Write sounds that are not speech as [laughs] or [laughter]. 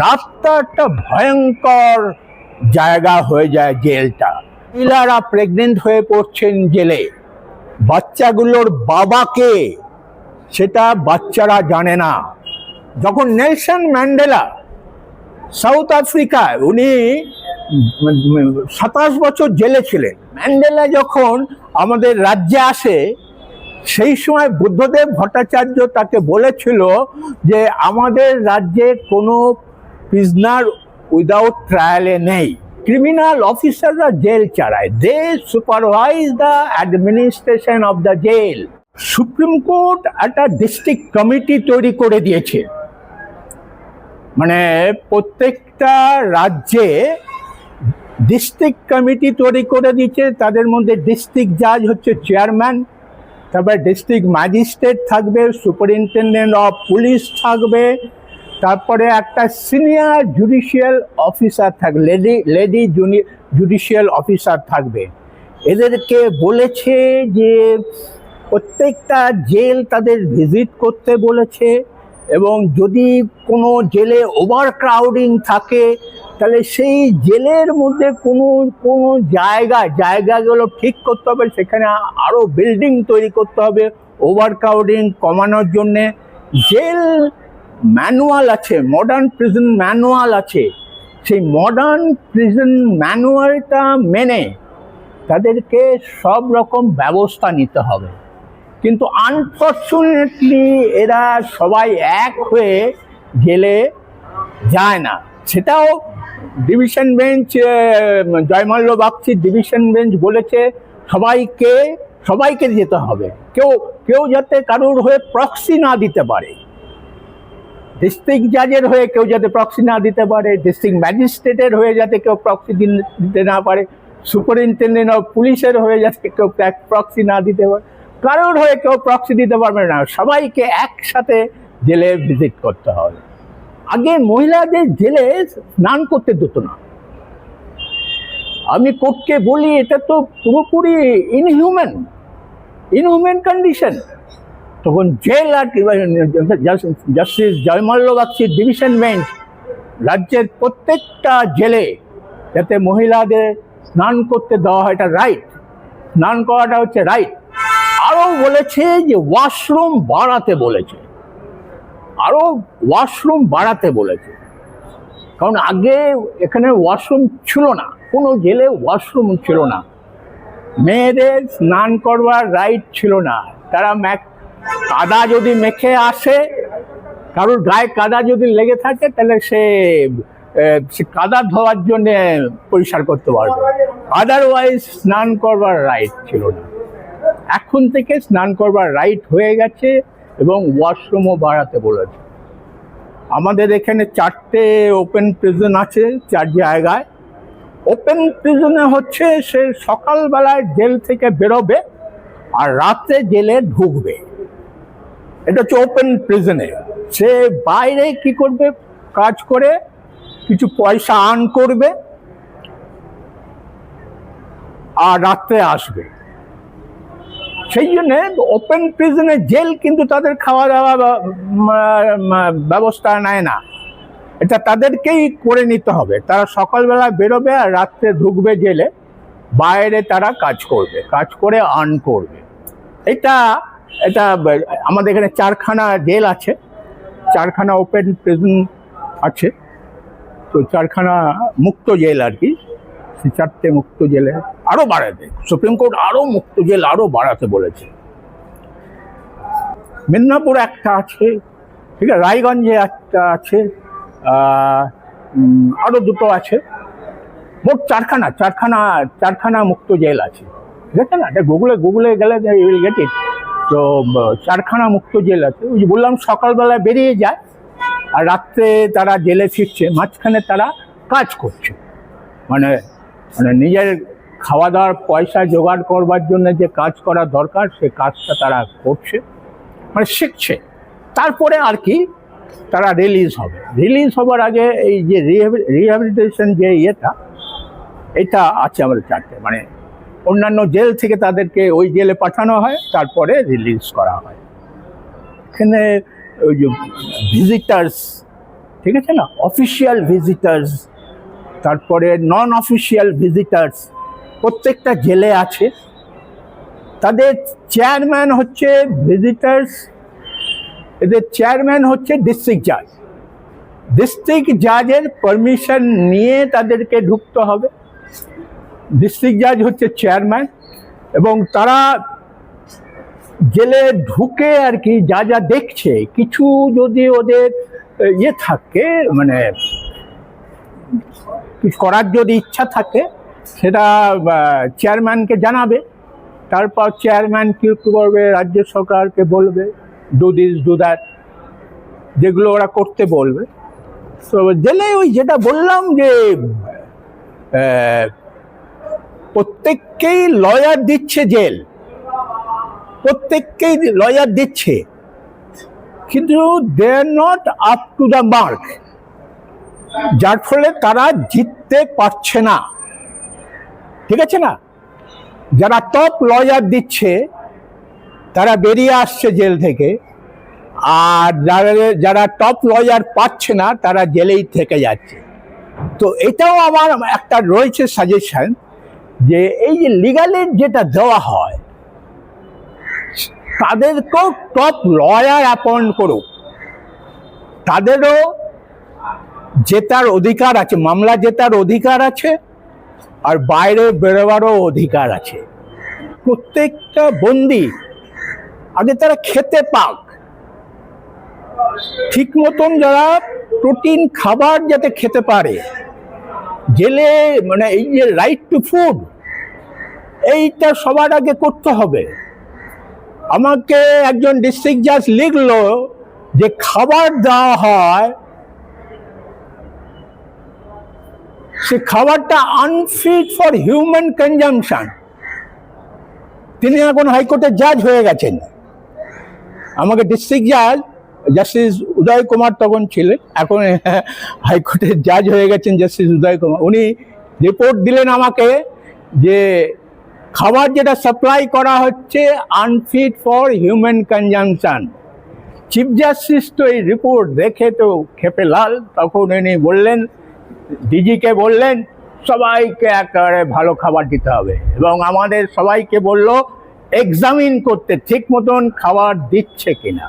রাতটা একটা ভয়ঙ্কর জায়গা হয়ে যায় জেলটা। মহিলারা প্রেগনেন্ট হয়ে পড়ছেন জেলে। বাচ্চাগুলোর বাবাকে সেটা বাচ্চারা জানে না। যখন নেলসন ম্যান্ডেলা সাউথ আফ্রিকায় উনি সাতাশ বছর জেলে ছিলেন, ম্যান্ডেলা যখন আমাদের রাজ্যে আসে, সেই সময় বুদ্ধদেব ভট্টাচার্য তাকে বলেছিল যে আমাদের রাজ্যে কোনো প্রিজনার উইদাউট ট্রায়ালে নেই। ক্রিমিনাল অফিসাররা জেল চালায়। They supervise the administration of the jail supreme court একটা ডিস্ট্রিক্ট কমিটি তৈরি করে দিয়েছে। মানে প্রত্যেকটা রাজ্যে ডিস্ট্রিক্ট কমিটি তৈরি করে দিচ্ছে তাদের মধ্যে ডিস্ট্রিক্ট জাজ হচ্ছে চেয়ারম্যান তারপরে ডিস্ট্রিক্ট ম্যাজিস্ট্রেট থাকবে সুপারিনটেন্ডেন্ট অফ পুলিশ থাকবে তারপরে একটা সিনিয়র জুডিশিয়াল অফিসার থাক লেডি লেডি জুডিশিয়াল অফিসার থাকবে। এদেরকে বলেছে যে প্রত্যেকটা জেল তাদের ভিজিট করতে বলেছে এবং যদি কোনো জেলে ওভার ক্রাউডিং থাকে, তাহলে সেই জেলের মধ্যে কোনো কোনো জায়গা, জায়গাগুলো ঠিক করতে হবে, সেখানে আরও বিল্ডিং তৈরি করতে হবে ওভার ক্রাউডিং কমানোর জন্যে। জেল ম্যানুয়াল আছে মডার্ন প্রিজন ম্যানুয়াল আছে। সেই মডার্ন প্রিজন ম্যানুয়ালটা মেনে তাদেরকে সব রকম ব্যবস্থা নিতে হবে। কিন্তু আনফর্চুনেটলি এরা সবাই এক হয়ে গেলে যায় না। সেটাও ডিভিশন বেঞ্চ জয়মাল্য বাগচির ডিভিশন বেঞ্চ বলেছে, সবাইকে সবাইকে যেতে হবে। কেউ কেউ যাতে কারোর হয়ে প্রক্সি না দিতে পারে। ডিস্ট্রিক্ট জাজের হয়ে কেউ যাতে প্রক্সি না দিতে পারে ডিস্ট্রিক্ট ম্যাজিস্ট্রেটের হয়ে যাতে কেউ প্রক্সি দিতে না পারে সুপারিনটেন্ডেন্ট অফ পুলিশের হয়ে যাতে কেউ প্রক্সি না দিতে পারে, কারোর হয়ে কেউ প্রক্সি দিতে পারবে না। সবাইকে একসাথে জেলে ভিজিট করতে হবে। আগে মহিলাদের জেলে স্নান করতে দিত না। আমি কোর্টকে বলি, এটা তো পুরোপুরি ইনহিউম্যান ইনহিউম্যান কন্ডিশন তখন জেল আর জাস্টিস জয়মাল্য বাগচির ডিভিশন বেঞ্চ রাজ্যের প্রত্যেকটা জেলে যাতে মহিলাদের স্নান করতে দেওয়া হয়, এটা রাইট স্নান করাটা হচ্ছে রাইট আরও বলেছে যে ওয়াশরুম বাড়াতে বলেছে। আরও ওয়াশরুম বাড়াতে বলেছে। কারণ আগে এখানে ওয়াশরুম ছিল না, কোনো জেলে ওয়াশরুম ছিল না। মেয়েদের স্নান করবার রাইট ছিল না। তারা ম্যাক কাদা যদি মেখে আসে, কারোর গায়ে কাদা যদি লেগে থাকে, তাহলে সে সে কাদা ধোয়ার জন্য পরিষ্কার করতে পারবে। আদারওয়াইজ স্নান করবার রাইট ছিল না। এখন থেকে স্নান করবার রাইট হয়ে গেছে এবং ওয়াশরুমও বাড়াতে বলেছে। আমাদের এখানে চারটে ওপেন প্রিজন আছে, চার জায়গায়। ওপেন প্রিজনে হচ্ছে সে সকালবেলায় জেল থেকে বেরোবে আর রাতে জেলে ঢুকবে। এটা হচ্ছে ওপেন প্রিজনে সে বাইরে কি করবে? কাজ করে, কিছু পয়সা আর্ন করবে, আর রাত্রে আসবে। সেই জন্যে ওপেন প্রিজনে জেল কিন্তু তাদের খাওয়া দাওয়া ব্যবস্থা নেয় না। এটা তাদেরকেই করে নিতে হবে। তারা সকালবেলা বেরোবে আর রাত্রে ঢুকবে জেলে বাইরে তারা কাজ করবে, কাজ করে আর্ন করবে। এটা এটা, আমাদের এখানে চারখানা জেল আছে। চারখানা ওপেন প্রিজন আছে। তো চারখানা মুক্ত জেল আর কি। চারটে মুক্ত জেলে আরও বাড়াতে। সুপ্রিম কোর্ট আরও মুক্ত জেল আরও বাড়াতে বলেছে। মেদিনীপুর একটা আছে, ঠিক আছে? রায়গঞ্জে একটা আছে আরও দুটো আছে। মোট চারখানা চারখানা চারখানা মুক্ত জেল আছে। ঠিক আছে না? এটা গুগলে গুগলে গেলে উইল গেট ইট তো চারখানা মুক্ত জেল আছে। ওই যে বললাম সকালবেলায় বেরিয়ে যায় আর রাত্রে তারা জেলে ফিরছে, মাঝখানে তারা কাজ করছে। মানে মানে নিজের খাওয়া দাওয়ার পয়সা জোগাড় করবার জন্য যে কাজ করা দরকার, সে কাজটা তারা করছে মানে শিখছে। তারপরে আর কি তারা রিলিজ হবে। রিলিজ হবার আগে এই যে রিহ্যাবিলিটেশন যে ইয়েটা, এটা আছে আমাদের চারটে মানে অন্যান্য জেল থেকে তাদেরকে ওই জেলে পাঠানো হয়, তারপরে রিলিজ করা হয়। এখানে ওই যে ভিজিটার্স ঠিক আছে না? অফিসিয়াল ভিজিটার্স তারপরে নন অফিসিয়াল ভিজিটার্স প্রত্যেকটা জেলে আছে। তাদের চেয়ারম্যান হচ্ছে ভিজিটার্স এদের চেয়ারম্যান হচ্ছে ডিস্ট্রিক্ট জাজ ডিস্ট্রিক্ট জাজের পারমিশন নিয়ে তাদেরকে ঢুকতে হবে। ডিস্ট্রিক্ট জাজ হচ্ছে চেয়ারম্যান এবং তারা জেলে ঢুকে আর কি যা যা দেখছে, কিছু যদি ওদের ইয়ে থাকে মানে কিছু করার যদি ইচ্ছা থাকে, সেটা চেয়ারম্যানকে জানাবে, তারপর চেয়ারম্যান কি করবে রাজ্য সরকারকে বলবে ডু দিস ডু দ্যাট যেগুলো ওরা করতে বলবে। তো জেলে ওই যেটা বললাম যে প্রত্যেককেই লয়ার দিচ্ছে জেল। প্রত্যেককেই লয়ার দিচ্ছে। কিন্তু they are not up to the mark যার ফলে তারা জিততে পারছে না। ঠিক আছে না? যারা টপ লয়ার দিচ্ছে, তারা বেরিয়ে আসছে জেল থেকে। আর যারা যারা টপ লয়ার পাচ্ছে না, তারা জেলেই থেকে যাচ্ছে। তো এটাও আমার একটা রয়েছে সাজেশন যে এই যে লিগালের যেটা দেওয়া হয়, তাদেরকেও টপ লয়ার অ্যাপয়েন্ট করুক। তাদেরও জেতার অধিকার আছে, মামলা জেতার অধিকার আছে, আর বাইরে বেরোবারও অধিকার আছে। প্রত্যেকটা বন্দি আগে তারা খেতে পাক। ঠিক মতন যারা প্রোটিন খাবার যাতে খেতে পারে জেলে মানে এই যে রাইট টু ফুড এইটা সবার আগে করতে হবে। আমাকে একজন ডিস্ট্রিক্ট জাজ লিখলো যে খাবার দেওয়া হয়, সে খাবারটা আনফিট ফর হিউম্যান কনজামশন তিনি এখন হাইকোর্টের জাজ হয়ে গেছেন। আমাকে ডিস্ট্রিক্ট জাজ জাস্টিস উদয় কুমার তখন ছিলেন। এখন [laughs] হাইকোর্টের জাজ হয়ে গেছেন জাস্টিস উদয় কুমার। উনি রিপোর্ট দিলেন আমাকে যে খাবার যেটা সাপ্লাই করা হচ্ছে unfit for human consumption chief justice তো এই রিপোর্ট দেখে তো খেপে লাল। তখন উনি বললেন, ডিজিকে বললেন, সবাইকে একেবারে ভালো খাবার দিতে হবে। এবং আমাদের সবাইকে বলল এক্সামিন করতে ঠিক মতন খাবার দিচ্ছে কিনা?